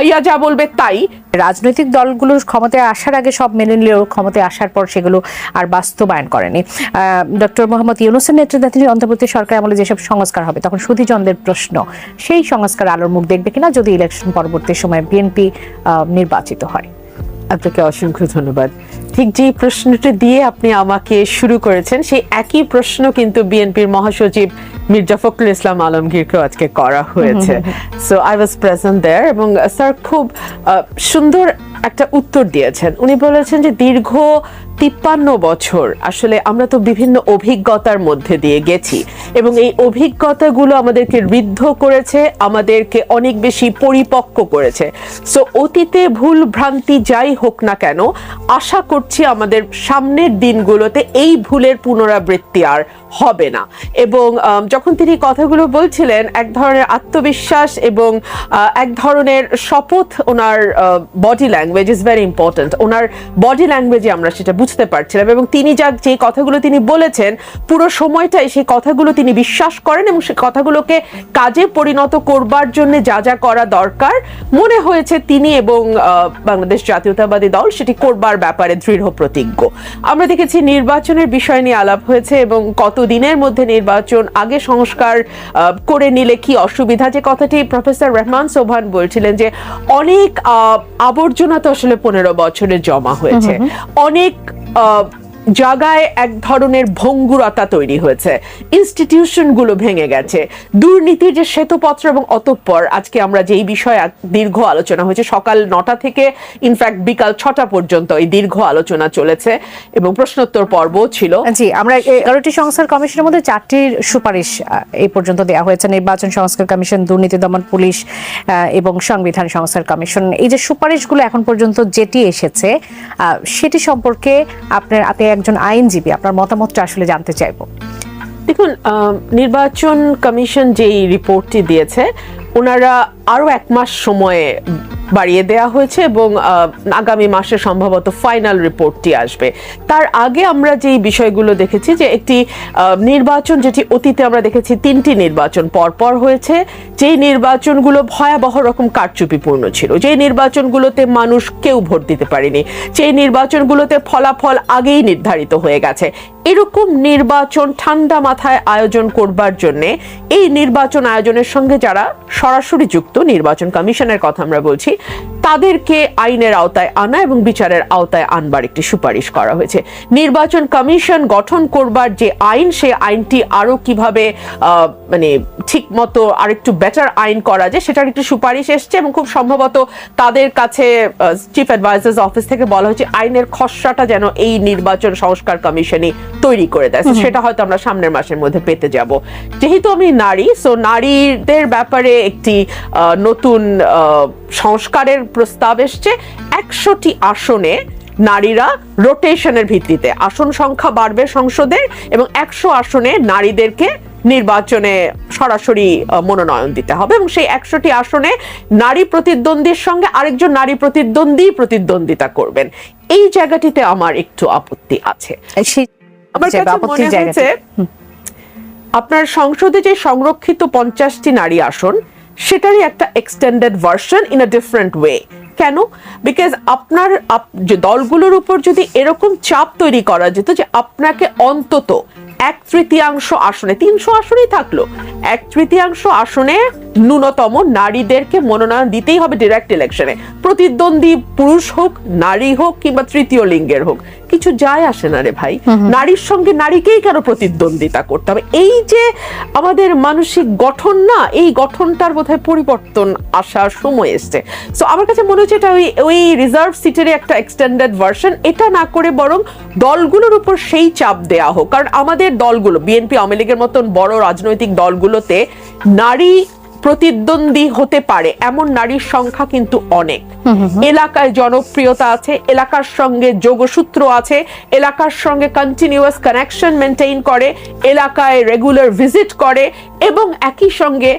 ভাইয়া যা বলবে তাই। রাজনৈতিক দলগুলোর ক্ষমতায় আসার আগে সব মেনে নিলেও ক্ষমতায় আসার পর সেগুলো আর বাস্তবায়ন করেনি। ডক্টর মোহাম্মদ ইউনুসের নেতৃত্বাধীন অন্তর্বর্তী সরকার আমলে যেসব সংস্কার হবে, তখন সুধীচন্দ্রের প্রশ্ন, সেই সংস্কার আলোর মুখ দেখবে কিনা যদি ইলেকশন পরবর্তী সময় বিএনপি নির্বাচিত হয়? আপনাকে অসংখ্য ধন্যবাদ। ঠিক যে প্রশ্নটি দিয়ে আপনি আমাকে শুরু করেছেন, সেই একই প্রশ্ন কিন্তু বিএনপির মহাসচিব মির্জা ফখরুল ইসলাম আলমগীরকেও আজকে করা হয়েছে। So I was present there এবং স্যার খুব আহ, সুন্দর একটা উত্তর দিয়েছেন। উনি বলেছেন যে দীর্ঘ তিপ্পান্ন বছর। আসলে আমরা তো বিভিন্ন অভিজ্ঞতার মধ্যে দিয়ে গেছি। এবং এই অভিজ্ঞতাগুলো আমাদেরকে ঋদ্ধ করেছে, আমাদেরকে অনেক বেশি পরিপক্ক করেছে। সো অতীতে ভুল ভ্রান্তি যাই হোক না কেন, আশা করছি আমাদের সামনের দিনগুলোতে এই ভুলের পুনরাবৃত্তি আর হবে না। এবং যখন তিনি কথাগুলো বলছিলেন, এক ধরনের আত্মবিশ্বাস এবং এক ধরনের শপথ ওনার body language is very important owner body ল্যাঙ্গুয়েজে আমরা সেটা বুঝতে পারছিলাম এবং তিনি যা যে কথাগুলো তিনি বলেছেন পুরো সময়টাই সেই কথাগুলো তিনি বিশ্বাস করেন এবং সেই কথাগুলোকে কাজে পরিণত করবার জন্য যা যা করা দরকার। মনে হয়েছে তিনি এবং বাংলাদেশ জাতীয়তাবাদী দল সেটি করবার ব্যাপারে দৃঢ় প্রতিজ্ঞ। আমরা দেখেছি নির্বাচনের বিষয় নিয়ে আলাপ হয়েছে এবং কত দিনের মধ্যে নির্বাচন আগে সংস্কার করে নিলে কি অসুবিধা? যে কথাটি প্রফেসর রহমান সোভান বলছিলেন যে অনেক আহ, আবর্জনা তো আসলে পনেরো বছরে জমা হয়েছে। অনেক uh, জায়গায় এক ধরনের ভঙ্গুরতা তৈরি হয়েছে। ইনস্টিটিউশনগুলো ভেঙে গেছে। দুর্নীতির যে শ্বেতপত্র এবং অতঃপর, আজকে আমরা যেই বিষয়ে দীর্ঘ আলোচনা হয়েছে, সকাল নটা থেকে ইনফ্যাক্ট বিকাল ছটা পর্যন্ত এই দীর্ঘ আলোচনা চলেছে এবং প্রশ্নোত্তর পর্ব ছিল। জি, আমরা এগারোটি সংস্কার কমিশনের মধ্যে চারটির সুপারিশ এই পর্যন্ত দেওয়া হয়েছে। নির্বাচন সংস্কার কমিশন, দুর্নীতি দমন পুলিশ এবং সংবিধান সংস্কার কমিশন। এই যে সুপারিশগুলো এখন পর্যন্ত যেটি এসেছে সেটি সম্পর্কে আপনার আপনি একজন আইনজীবী, আপনার মতামতটা আসলে জানতে চাইব। দেখুন নির্বাচন কমিশন যেই রিপোর্টটি দিয়েছে, ওনারা আরও এক মাস সময়ে বাড়িয়ে দেয়া হয়েছে এবং আগামী মাসে সম্ভবত ফাইনাল রিপোর্টটি আসবে। তার আগে আমরা যেই বিষয়গুলো দেখেছি যে একটি নির্বাচন যেটি অতীতে আমরা দেখেছি তিনটি নির্বাচন পরপর হয়েছে, যেই নির্বাচনগুলো ভয়াবহ রকম কারচুপিপূর্ণ ছিল। যেই নির্বাচনগুলোতে মানুষ কেউ ভোট দিতে পারেনি সেই নির্বাচনগুলোতে ফলাফল আগেই নির্ধারিত হয়ে গেছে। এরকম নির্বাচন ঠান্ডা মাথায় আয়োজন করবার জন্য এই নির্বাচন আয়োজনের সঙ্গে যারা সরাসরি যুক্ত নির্বাচন কমিশনের কথা আমরা বলছি, তাদেরকে আইনের আওতায় আনা এবং বিচারের আওতায় আনবার একটি সুপারিশ করা হয়েছে। নির্বাচন কমিশন গঠন করবার যে আইন, সেই আইনটি আরও কীভাবে মানে ঠিক মতো আরেকটু বেটার আইন করা যায়, সেটার একটি সুপারিশ এসছে এবং খুব সম্ভবত তাদের কাছে চিফ অ্যাডভাইজার্স অফিস থেকে বলা হয়েছে, আইনের খসড়াটা যেন এই নির্বাচন সংস্কার কমিশনই তৈরি করে দেয়। সেটা হয়তো আমরা সামনের মাসের মধ্যে পেতে যাব। যেহেতু আমি নারী সো নারীদের ব্যাপারে একটি নতুন সংস্কারের প্রস্তাব এসছে। একশোটি আসনে নারীরা রোটেশনের ভিত্তিতে আসন সংখ্যা বাড়বে সংসদের এবং একশো আসনে নারীদেরকে নির্বাচনে সরাসরি মনোনয়ন দিতে হবে এবং সেই একশোটি আসনে নারী প্রতিদ্বন্দ্বীর সঙ্গে আরেকজন নারী প্রতিদ্বন্দ্বী প্রতিদ্বন্দ্বিতা করবেন। এই জায়গাটিতে আমার একটু আপত্তি আছে। আমার কাছে মনে হয়েছে আপনার সংসদে যে সংরক্ষিত পঞ্চাশটি নারী আসন সেটারই একটা extended version in a different way কেন? বিকজ আপনার আপ- যে দলগুলোর উপর যদি এরকম চাপ তৈরি করা যেত যে আপনাকে অন্তত এক তৃতীয়াংশ আসনে তিনশো আসনেই থাকল এক তৃতীয়াংশ আসনে ন্যূনতম নারীদেরকে মনোনয়ন দিতেই হবে ডিরেক্ট ইলেকশনে প্রতিদ্বন্দ্বী পুরুষ হোক নারী হোক কিংবা তৃতীয় লিঙ্গের হোক কিছু যায় আসে না রে ভাই। নারীর সঙ্গে নারীকেই কেন প্রতিদ্বন্দ্বিতা করতে হবে? এই যে আমাদের মানসিক গঠন না এই গঠনটার বোধহয় পরিবর্তন আসার সময় এসছে। সো আমার কাছে মনে হচ্ছে এটা ওই ওই রিজার্ভ সিটের একটা এক্সটেন্ডেড ভার্সন এটা না করে বরং দলগুলোর উপর সেই চাপ দেয়া হোক। কারণ আমাদের দলগুলো বিএনপি আওয়ামী লীগের মতন বড় রাজনৈতিক দলগুলোতে নারী প্রতিদ্বন্দ্বী হতে পারে। এমন নারীর সংখ্যা কিন্তু অনেক। এলাকায় জনপ্রিয়তা আছে, এলাকার সঙ্গে যোগসূত্র আছে, এলাকার সঙ্গে কন্টিনিউয়াস কানেকশন মেনটেইন করে, এলাকায় রেগুলার ভিজিট করে এবং একই সঙ্গে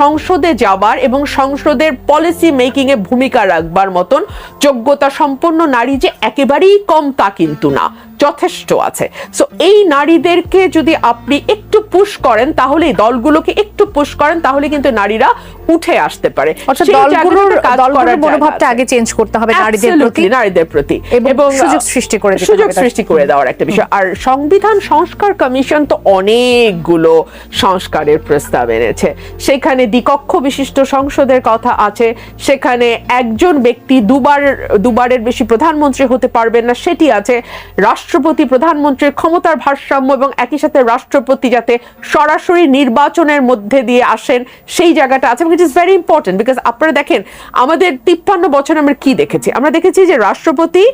সংসদে যাবার এবং সংসদের পলিসি মেকিং এ ভূমিকা রাখবার মতন যোগ্যতা সম্পন্ন নারী যে একেবারেই কম তা কিন্তু না। যথেষ্ট আছে। সো এই নারীদেরকে যদি আপনি একটু পুশ করেন, তাহলে দলগুলোকে একটু পুশ করেন, তাহলে কিন্তু নারীরা উঠে আসতে পারে। দলগুলোর দলগুলোর মনোভাবটা আগে চেঞ্জ করতে হবে নারীদের প্রতি নারীদের প্রতি। এবং সুযোগ সৃষ্টি করে সুযোগ সৃষ্টি করে দেওয়ার একটা বিষয়। আর সংবিধান সংস্কার কমিশন তো অনেকগুলো সংস্কারের প্রস্তাব এনেছে। সেখানে দ্বিকক্ষ বিশিষ্ট সংসদের কথা আছে। সেখানে একজন ব্যক্তি দুবার দুবারের বেশি প্রধানমন্ত্রী হতে পারবেন না সেটি আছে রাষ্ট্রপতি প্রধানমন্ত্রীর ক্ষমতার ভারসাম্য এবং একই সাথে রাষ্ট্রপতি যাতে সরাসরি নির্বাচনের মধ্যে দিয়ে আসেন সেই জায়গাটা আছে it is very important because আপনারা দেখেন, আমাদের তিপ্পান্ন বছর আমরা কি দেখেছি? আমরা দেখেছি যে রাষ্ট্রপতি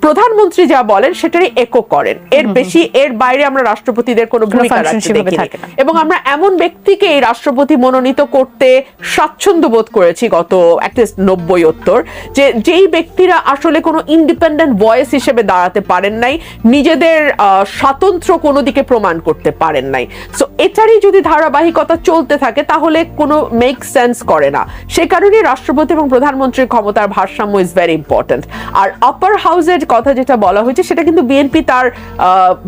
প্রধানমন্ত্রী যা বলেন সেটারই একো করেন। এর বেশি এর বাইরে আমরা রাষ্ট্রপতিদের কোনো ভূমিকা রাখতে না। এবং আমরা এমন ব্যক্তিকে এই রাষ্ট্রপতি মনোনীত করতে স্বাচ্ছন্দ্য বোধ করেছি গত অ্যাটলিস্ট নব্বই উত্তর যে যেই ব্যক্তিরা আসলে কোনো ইন্ডিপেন্ডেন্ট ভয়েস হিসেবে দাঁড়াতে পারেন নাই নিজেদের আহ, স্বাতন্ত্র্য কোনো দিকে প্রমাণ করতে পারেন নাই। সো এটারই যদি ধারাবাহিকতা চলতে থাকে তাহলে কোনো মেক সেন্স করে না। সে কারণে রাষ্ট্রপতি এবং প্রধানমন্ত্রীর ক্ষমতার ভারসাম্য ইজ ভেরি ইম্পর্টেন্ট আর আপার হাউসের কথা যেটা বলা হয়েছে সেটা কিন্তু বিএনপি তার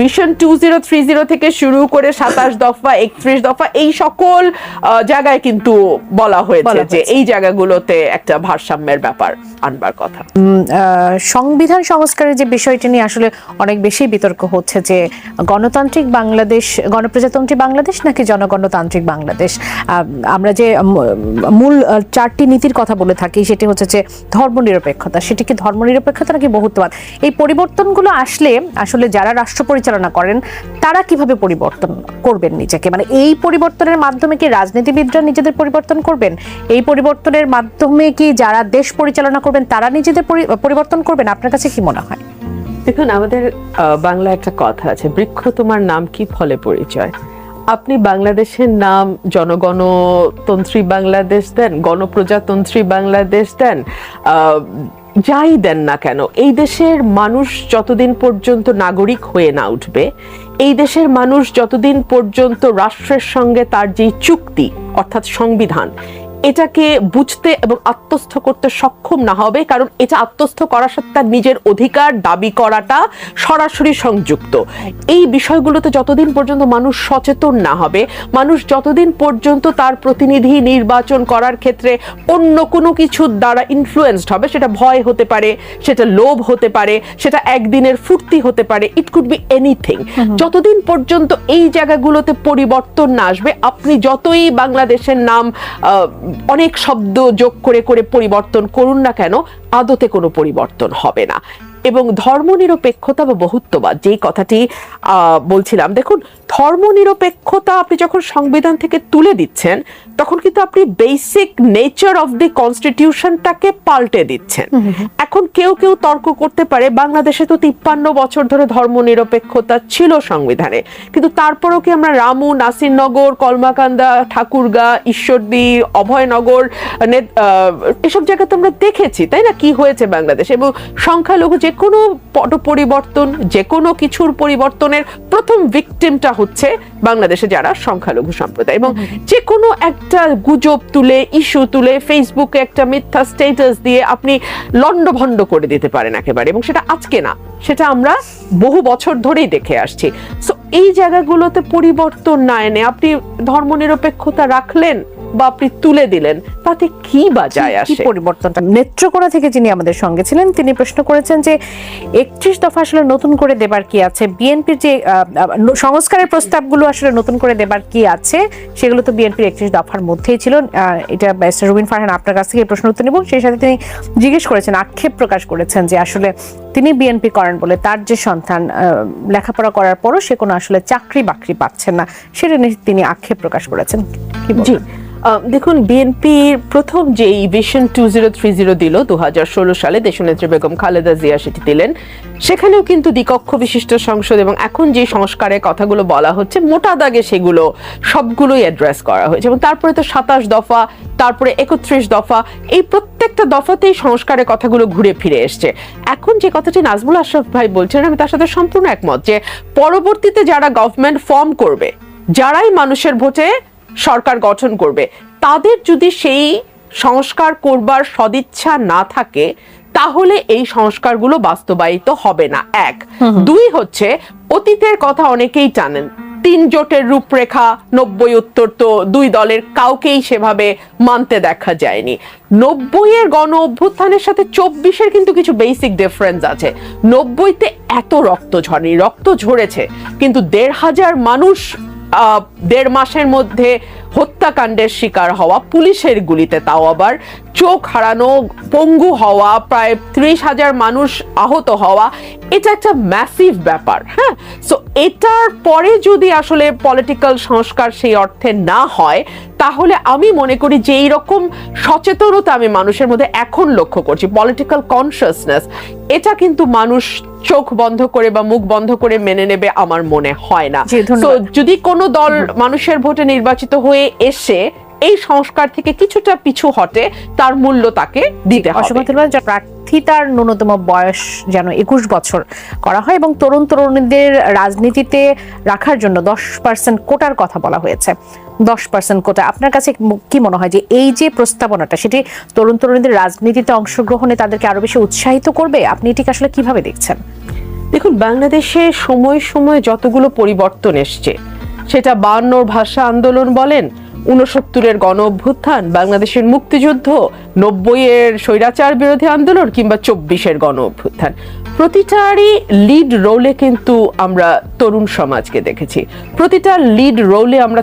vision two zero three zero থেকে শুরু করে সাতাশ দফা একত্রিশ দফা এই সকল জায়গায় কিন্তু বলা হয়েছে যে এই জায়গাগুলোতে একটা ভারসাম্যের ব্যাপার আনবার কথা। সংবিধান সংস্কারের যে বিষয়টি নিয়ে আসলে অনেক বেশি বিতর্ক হচ্ছে যে গণতান্ত্রিক বাংলাদেশ গণপ্রজাতন্ত্রী বাংলাদেশ নাকি জনগণতান্ত্রিক বাংলাদেশ? আহ, আমরা যে মূল চারটি নীতির কথা বলে থাকি সেটি হচ্ছে যে ধর্মনিরপেক্ষতা। সেটি কি ধর্মনিরপেক্ষতা নাকি বহুত্ববাদ? এই পরিবর্তনগুলো আসলে আসলে যারা রাষ্ট্র পরিচালনা করেন, তারা কীভাবে পরিবর্তন করবেন নিজেকে? মানে এই পরিবর্তনের মাধ্যমে কি রাজনীতিবিদরা নিজেদের পরিবর্তন করবেন? এই পরিবর্তনের মাধ্যমে কি যারা দেশ পরিচালনা করবেন, তারা নিজেদের পরিবর্তন করবেন? আপনার কাছে কি মনে হয়? দেখুন, আমাদের বাংলা একটা কথা আছে, বৃক্ষ তোমার নাম কি ফলে পরিচয়? আপনি বাংলাদেশের নাম জনগণতন্ত্রী বাংলাদেশ দেন, গণপ্রজাতন্ত্রী বাংলাদেশ দেন যাই দেন না কেন, এই দেশের মানুষ যতদিন পর্যন্ত নাগরিক হয়ে না উঠবে, এই দেশের মানুষ যতদিন পর্যন্ত রাষ্ট্রের সঙ্গে তার যেই চুক্তি, অর্থাৎ সংবিধান এটাকে বুঝতে এবং আত্মস্থ করতে সক্ষম না হবে কারণ এটা আত্মস্থ করার সাথে তার নিজের অধিকার দাবি করাটা সরাসরি সংযুক্ত। এই বিষয়গুলোতে যতদিন পর্যন্ত মানুষ সচেতন না হবে মানুষ যতদিন পর্যন্ত তার প্রতিনিধি নির্বাচন করার ক্ষেত্রে অন্য কোনো কিছুর দ্বারা ইনফ্লুয়েন্সড হবে সেটা ভয় হতে পারে সেটা লোভ হতে পারে সেটা একদিনের ফুর্তি হতে পারে ইট কুড বি এনিথিং যতদিন পর্যন্ত এই জায়গাগুলোতে পরিবর্তন না আসবে আপনি যতই বাংলাদেশের নাম আহ, অনেক শব্দ যোগ করে করে পরিবর্তন করুন না কেন আদতে কোনো পরিবর্তন হবে না। এবং ধর্মনিরপেক্ষতা বা বহুত্ববাদ যেই কথাটি বলছিলাম। দেখুন ধর্মনিরপেক্ষতা আপনি যখন সংবিধান থেকে তুলে দিচ্ছেন তখন কিন্তু আপনি বেসিক নেচার অফ দি কনস্টিটিউশনটাকে পাল্টে দিচ্ছেন। এখন কেউ কেউ তর্ক করতে পারে বাংলাদেশে তো তিপ্পান্ন বছর ধরে ধর্মনিরপেক্ষতা ছিল সংবিধানে। কিন্তু তারপরেও কি আমরা রামু নাসিরনগর কলমাকান্দা ঠাকুরগা ঈশ্বরদী অভয়নগর এসব জায়গা তো আমরা দেখেছি তাই না? কি হয়েছে বাংলাদেশ? এবং সংখ্যালঘু যে কোনো পট পরিবর্তন যে কোনো কিছুর পরিবর্তনের প্রথম ভিকটিমটা হচ্ছে বাংলাদেশে যারা সংখ্যালঘু সম্প্রদায় এবং যে কোনো একটা গুজব তুলে ইস্যু তুলে ফেসবুকে একটা মিথ্যা স্ট্যাটাস দিয়ে আপনি লন্ডভন্ড করে দিতে পারেন একেবারে এবং সেটা আজকে না সেটা আমরা বহু বছর ধরেই দেখে আসছি। সো এই জায়গাগুলোতে পরিবর্তন না এনে আপনি ধর্মনিরপেক্ষতা রাখলেন? বা আপনি তুলে দিলেন। তাতে কি বা যায় আসে? পরিবর্তনটা? নেত্রকোনা থেকে যিনি আমাদের সঙ্গে ছিলেন তিনি প্রশ্ন করেছেন যে একত্রিশ দফা আসলে নতুন করে দেবার কি আছে? বিএনপির যে সংস্কারের প্রস্তাবগুলো আসলে নতুন করে দেবার কি আছে? সেগুলো তো বিএনপির একত্রিশ দফার মধ্যেই ছিল। এটা ব্যারিস্টার রুবিন ফারহান আপনার কাছ থেকে প্রশ্ন উত্তর নেব। সেই সাথে তিনি জিজ্ঞেস করেছেন আক্ষেপ প্রকাশ করেছেন যে আসলে তিনি বিএনপি করেন বলে তার যে সন্তান লেখাপড়া করার পরও সে কোনো আসলে চাকরি বাকরি পাচ্ছেন না। সেটা নিয়ে তিনি আক্ষেপ প্রকাশ করেছেন। কি বলবেন? দেখুন, বিএনপির প্রথম যে vision two zero three zero দিল দু হাজার ষোলো সালে দেশনেত্রী বেগম খালেদা জিয়া সেটি দিলেন। সেখানেও কিন্তু দ্বিকক্ষ বিশিষ্ট সংসদ এবং এখন যে সংস্কারের কথাগুলো বলা হচ্ছে, মোটা দাগে সেগুলো সবগুলোই অ্যাড্রেস করা হয়েছে এবং তারপরে তো সাতাশ দফা, তারপরে একত্রিশ দফা, এই প্রত্যেকটা দফাতেই সংস্কারের কথাগুলো ঘুরে ফিরে এসছে। এখন যে কথাটি নাজমুল আশরাফ ভাই বলছেন, আমি তার সাথে সম্পূর্ণ একমত যে পরবর্তীতে যারা গভর্নমেন্ট ফর্ম করবে, যারাই মানুষের ভোটে সরকার গঠন করবে। তাদের যদি সেই সংস্কার করবার সদিচ্ছা না থাকে তাহলে এই সংস্কারগুলো বাস্তবায়িত হবে না। এক। দুই হচ্ছে অতীতের কথা অনেকেই টানেন তিন জোটের রূপরেখা নব্বই উত্তর তো দুই দলের কাউকেই সেভাবে মানতে দেখা যায়নি। নব্বইয়ের গণ অভ্যুত্থানের সাথে চব্বিশের কিন্তু কিছু বেসিক ডিফারেন্স আছে। নব্বইতে এত রক্ত ঝরেনি রক্ত ঝরেছে কিন্তু দেড় হাজার মানুষ দেড় মাসের মধ্যে হত্যাকাণ্ডের শিকার হওয়া, পুলিশের গুলিতে তাও আবার চোখ হারানো, পঙ্গু হওয়া, প্রায় ত্রিশ হাজার মানুষ আহত হওয়া, এটা একটা ম্যাসিভ ব্যাপার হ্যাঁ? সো এটার পরে যদি আসলে পলিটিক্যাল সংস্কার সেই অর্থে না হয় তাহলে আমি মনে করি যে এইরকম সচেতনতা আমি মানুষের মধ্যে এখন লক্ষ্য করছি পলিটিক্যাল কনসিয়াসনেস এটা কিন্তু মানুষ চোখ বন্ধ করে বা মুখ বন্ধ করে মেনে নেবে আমার মনে হয় না। যদি কোনো দল মানুষের ভোটে নির্বাচিত হয়ে এসে এই সংস্কার থেকে কিছুটা পিছু হটে তার মূল্য তাকে দিতে হবে। প্রার্থিতার ন্যূনতম বয়স যেন একুশ বছর করা হয় এবং তরুণ তরুণীদের রাজনীতিতে রাখার জন্য দশ পার্সেন্ট কোটার কথা বলা হয়েছে। দশ পার্সেন্ট কোটা আপনার কাছে কি মনে হয় যে এই যে প্রস্তাবনাটা সেটি তরুণ তরুণীদের রাজনীতিতে অংশগ্রহণে তাদেরকে আরও বেশি উৎসাহিত করবে? আপনি এটিকে আসলে কীভাবে দেখছেন? দেখুন বাংলাদেশে সময় সময় যতগুলো পরিবর্তন এসছে সেটা বায়ান্নর ভাষা আন্দোলন বলেন উনসত্তরের গণ অভ্যুত্থান বাংলাদেশের মুক্তিযুদ্ধ, নব্বইয়ের স্বৈরাচার বিরোধী আন্দোলন কিংবা চব্বিশের গণ অভ্যুত্থান প্রতিটারই লিড রোলে কিন্তু আমরা তরুণ সমাজকে দেখেছি। প্রতিটা লিড রোলে আমরা